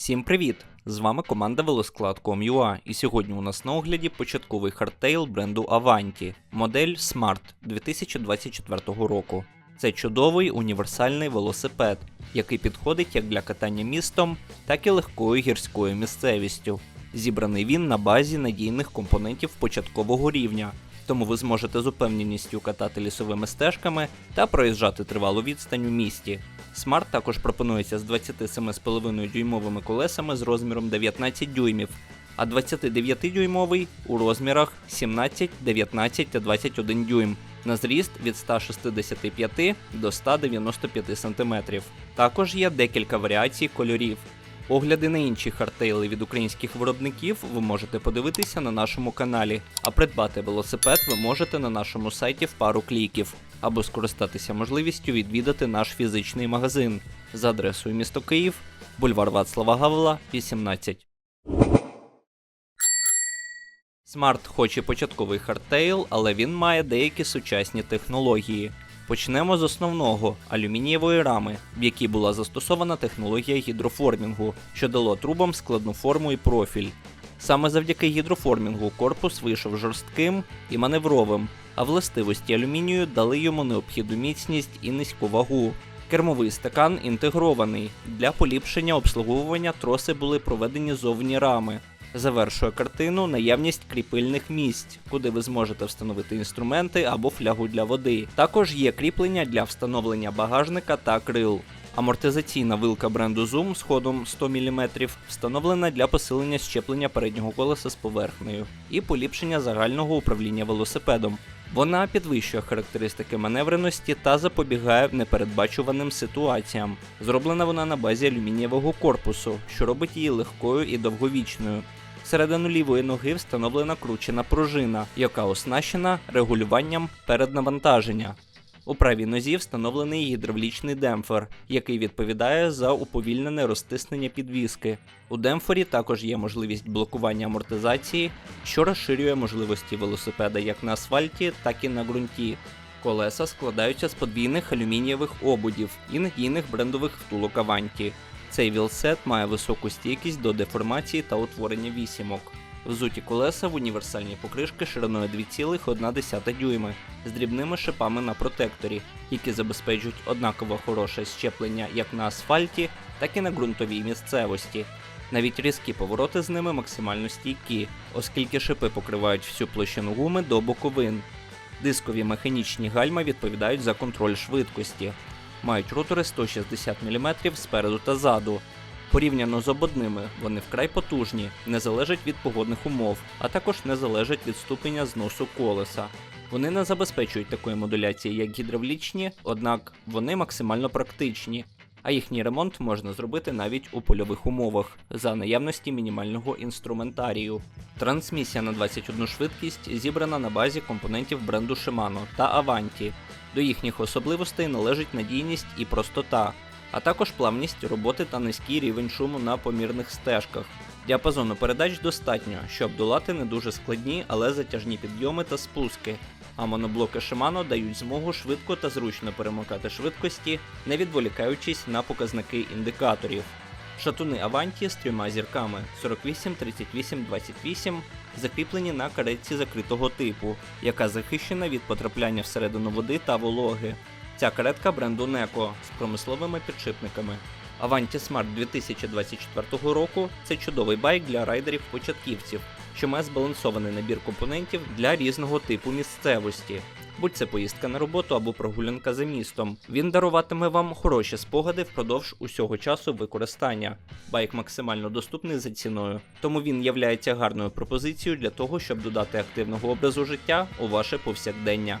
Всім привіт! З вами команда Велосклад.com.ua і сьогодні у нас на огляді початковий хардтейл бренду Avanti, модель Smart 2024 року. Це чудовий універсальний велосипед, який підходить як для катання містом, так і легкою гірською місцевістю. Зібраний він на базі надійних компонентів початкового рівня, тому ви зможете з упевненістю катати лісовими стежками та проїжджати тривалу відстань у місті. Smart також пропонується з 27,5 дюймовими колесами з розміром 19 дюймів, а 29-дюймовий у розмірах 17, 19 та 21 дюйм на зріст від 165 до 195 см. Також є декілька варіацій кольорів. Огляди на інші хардтейли від українських виробників ви можете подивитися на нашому каналі, а придбати велосипед ви можете на нашому сайті в пару кліків, або скористатися можливістю відвідати наш фізичний магазин за адресою місто Київ, бульвар Вацлава Гавела, 18. Смарт хоч і початковий хардтейл, але він має деякі сучасні технології. Почнемо з основного алюмінієвої рами, в якій була застосована технологія гідроформінгу, що дало трубам складну форму і профіль. Саме завдяки гідроформінгу корпус вийшов жорстким і маневровим, а властивості алюмінію дали йому необхідну міцність і низьку вагу. Кермовий стакан інтегрований. Для поліпшення обслуговування троси були проведені зовні рами. Завершує картину наявність кріпильних місць, куди ви зможете встановити інструменти або флягу для води. Також є кріплення для встановлення багажника та крил. Амортизаційна вилка бренду Zoom з ходом 100 мм встановлена для посилення щеплення переднього колеса з поверхнею і поліпшення загального управління велосипедом. Вона підвищує характеристики маневреності та запобігає непередбачуваним ситуаціям. Зроблена вона на базі алюмінієвого корпусу, що робить її легкою і довговічною. Всередину лівої ноги встановлена кручена пружина, яка оснащена регулюванням переднавантаження. У правій нозі встановлений гідравлічний демпфер, який відповідає за уповільнене розтиснення підвіски. У демпфері також є можливість блокування амортизації, що розширює можливості велосипеда як на асфальті, так і на ґрунті. Колеса складаються з подвійних алюмінієвих обудів і надійних брендових втулок Avanti. Цей вілсет має високу стійкість до деформації та утворення вісімок. Взуті колеса в універсальній покришки шириною 2,1 дюйми з дрібними шипами на протекторі, які забезпечують однаково хороше щеплення як на асфальті, так і на ґрунтовій місцевості. Навіть різкі повороти з ними максимально стійкі, оскільки шипи покривають всю площину гуми до боковин. Дискові механічні гальма відповідають за контроль швидкості, мають ротори 160 мм спереду та ззаду. Порівняно з ободними, вони вкрай потужні, не залежать від погодних умов, а також не залежать від ступеня зносу колеса. Вони не забезпечують такої модуляції, як гідравлічні, однак вони максимально практичні, а їхній ремонт можна зробити навіть у польових умовах за наявності мінімального інструментарію. Трансмісія на 21 швидкість зібрана на базі компонентів бренду Shimano та Avanti. До їхніх особливостей належить надійність і простота, а також плавність роботи та низький рівень шуму на помірних стежках. Діапазону передач достатньо, щоб долати не дуже складні, але затяжні підйоми та спуски. А моноблоки Shimano дають змогу швидко та зручно перемикати швидкості, не відволікаючись на показники індикаторів. Шатуни Avanti з трьома зірками 48, 38, 28 закріплені на каретці закритого типу, яка захищена від потрапляння всередину води та вологи. Ця каретка бренду Neko з промисловими підшипниками. Avanti Smart 2024 року це чудовий байк для райдерів-початківців, що має збалансований набір компонентів для різного типу місцевості. Будь це поїздка на роботу або прогулянка за містом. Він даруватиме вам хороші спогади впродовж усього часу використання. Байк максимально доступний за ціною, тому він являється гарною пропозицією для того, щоб додати активного образу життя у ваше повсякдення.